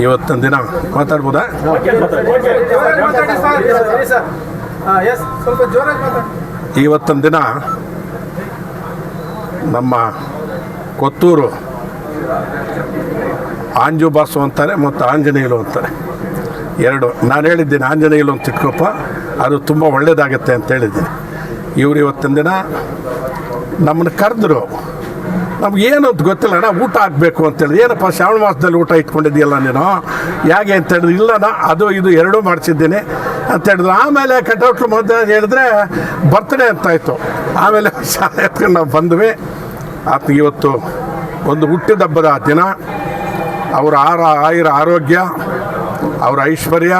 ಇವತ್ತಿನ ದಿನ ಮಾತಾಡ್ಬೋದಾ? ಇವತ್ತಿನ ದಿನ ನಮ್ಮ ಕೊತ್ತೂರು ಆಂಜು ಬಾಸು ಅಂತಾರೆ ಮತ್ತು ಆಂಜನೇಯಲು ಅಂತಾರೆ. ಎರಡು. ನಾನು ಹೇಳಿದ್ದೀನಿ ಆಂಜನೇಯಲು ಅಂತ ಇಟ್ಕೊಪ್ಪ ಅದು ತುಂಬ ಒಳ್ಳೆಯದಾಗತ್ತೆ ಅಂತ ಹೇಳಿದ್ದೀನಿ. ಇವ್ರು ಇವತ್ತಿನ ದಿನ ನಮ್ಮನ್ನು ಕರೆದ್ರು. ನಮ್ಗೇನು ಅಂತ ಗೊತ್ತಿಲ್ಲ, ಅಣ್ಣ, ಊಟ ಹಾಕಬೇಕು ಅಂತೇಳಿ. ಏನಪ್ಪ, ಶ್ರಾವಣ ಮಾಸದಲ್ಲಿ ಊಟ ಇಟ್ಕೊಂಡಿದ್ದೀಯಲ್ಲ ನೀನು? ಯಾಕೆ ಅಂತ ಹೇಳಿದ್ರು ಇಲ್ಲಣ್ಣ ಅದು ಇದು ಎರಡೂ ಮಾಡಿಸಿದ್ದೀನಿ ಅಂತ ಹೇಳಿದ್ರು. ಆಮೇಲೆ ಕಟೌಟ್ಲು ಮಧ್ಯೆ ಹೇಳಿದ್ರೆ ಬರ್ತ್ಡೇ ಅಂತಾಯಿತು ಆಮೇಲೆ ಶಾಲೆ ಎತ್ಕೊಂಡು ನಾವು ಬಂದ್ವಿ. ಆತನಿಗೆ ಇವತ್ತು ಒಂದು ಹುಟ್ಟಿದ ಹಬ್ಬದ ದಿನ. ಅವರ ಆರ, ಆಯುರ ಆರೋಗ್ಯ, ಅವರ ಐಶ್ವರ್ಯ,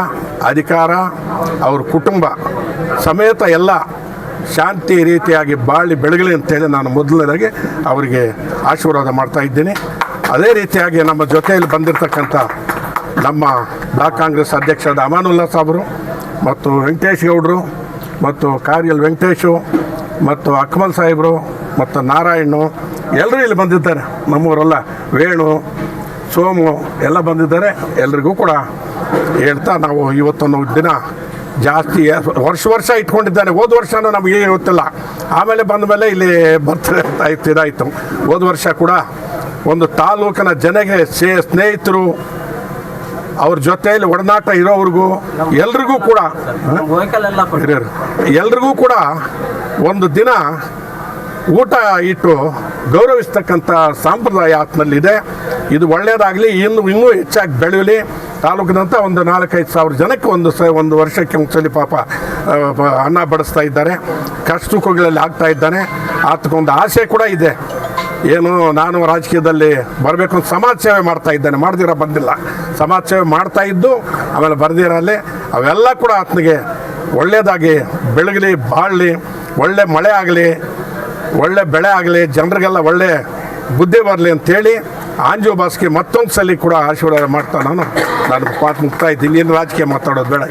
ಅಧಿಕಾರ, ಅವ್ರ ಕುಟುಂಬ, ಸಮೇತ ಎಲ್ಲ ಶಾಂತಿ ರೀತಿಯಾಗಿ ಬಾಳಿ ಬೆಳಗಲಿ ಅಂತೇಳಿ ನಾನು ಮೊದಲನೇದಾಗಿ ಅವರಿಗೆ ಆಶೀರ್ವಾದ ಮಾಡ್ತಾ ಇದ್ದೀನಿ. ಅದೇ ರೀತಿಯಾಗಿ ನಮ್ಮ ಜೊತೆಯಲ್ಲಿ ಬಂದಿರತಕ್ಕಂಥ ನಮ್ಮ ಬ್ಲಾಕ್ ಕಾಂಗ್ರೆಸ್ ಅಧ್ಯಕ್ಷರಾದ ಅಮಾನುಲ್ಲಾ ಸಾಬರು ಮತ್ತು ವೆಂಕಟೇಶ್ ಗೌಡರು ಮತ್ತು ಕಾರ್ಯಲ್ ವೆಂಕಟೇಶು ಮತ್ತು ಅಕ್ಮಲ್ ಸಾಹೇಬರು ಮತ್ತು ನಾರಾಯಣು ಎಲ್ಲರೂ ಇಲ್ಲಿ ಬಂದಿದ್ದಾರೆ. ನಮ್ಮವರೆಲ್ಲ ವೇಣು, ಸೋಮು ಎಲ್ಲ ಬಂದಿದ್ದಾರೆ. ಎಲ್ರಿಗೂ ಕೂಡ ಹೇಳ್ತಾ ನಾವು ಇವತ್ತೊಂದು ದಿನ ಜಾಸ್ತಿ, ವರ್ಷ ವರ್ಷ ಇಟ್ಕೊಂಡಿದ್ದಾನೆ. ಹೋದ ವರ್ಷನೂ ನಮಗೆ ಗೊತ್ತಿಲ್ಲ. ಆಮೇಲೆ ಬಂದ ಮೇಲೆ ಇಲ್ಲಿ ಬರ್ತಾರೆ ಅಂತ ಆಯ್ತು, ಇದಾಯಿತು. ಹೋದ ವರ್ಷ ಕೂಡ ಒಂದು ತಾಲೂಕಿನ ಜನಗೆ ಸೇ, ಸ್ನೇಹಿತರು, ಅವ್ರ ಜೊತೆಯಲ್ಲಿ ಒಡನಾಟ ಇರೋವ್ರಿಗೂ ಎಲ್ರಿಗೂ ಕೂಡ ಎಲ್ರಿಗೂ ಕೂಡ ಒಂದು ದಿನ ಊಟ ಇಟ್ಟು ಗೌರವಿಸ್ತಕ್ಕಂಥ ಸಂಪ್ರದಾಯ ಆತ್ಮಲ್ಲಿದೆ. ಇದು ಒಳ್ಳೆಯದಾಗಲಿ ಇನ್ನು, ಇನ್ನೂ ಹೆಚ್ಚಾಗಿ ಬೆಳೆಯಲಿ. ತಾಲೂಕಿನಂತ ಒಂದು ನಾಲ್ಕೈದು ಸಾವಿರ ಜನಕ್ಕೆ ಒಂದು ಸ, ಒಂದು ವರ್ಷಕ್ಕೆ ಮುಂಚೆ ಪಾಪ ಅನ್ನ ಬಡಿಸ್ತಾ ಇದ್ದಾರೆ. ಕಷ್ಟ ಸುಖಗಳಲ್ಲಿ ಆಗ್ತಾ ಇದ್ದಾನೆ. ಆತಕ್ಕೊಂದು ಆಸೆ ಕೂಡ ಇದೆ. ಏನು ನಾನು ರಾಜಕೀಯದಲ್ಲಿ ಬರಬೇಕು ಅಂತ ಸಮಾಜ ಸೇವೆ ಮಾಡ್ತಾ ಇದ್ದಾನೆ. ಮಾಡ್ದಿರ ಬಂದಿಲ್ಲ. ಸಮಾಜ ಸೇವೆ ಮಾಡ್ತಾ ಇದ್ದು, ಆಮೇಲೆ ಬರ್ದಿರಲ್ಲಿ ಅವೆಲ್ಲ ಕೂಡ ಆತನಿಗೆ ಒಳ್ಳೆಯದಾಗಿ ಬೆಳಗಲಿ, ಬಾಳಲಿ, ಒಳ್ಳೆ ಮಳೆ ಆಗಲಿ, ಒಳ್ಳೆ ಬೆಳೆ ಆಗಲಿ, ಜನರಿಗೆಲ್ಲ ಒಳ್ಳೆ ಬುದ್ಧಿ ಬರಲಿ ಅಂತೇಳಿ ಆಂಜು ಬಾಸ್ಗೆ ಮತ್ತೊಂದು ಸಲ ಕೂಡ ಆಶೀರ್ವಾದ ಮಾಡ್ತಾ ನಾನು. ನಾನು ಪಾತ್ ಮುಕ್ತಾಯ ಇದ್ದೀನಿ. ಏನು ರಾಜಕೀಯ ಮಾತಾಡೋದು, ಬೇಡ.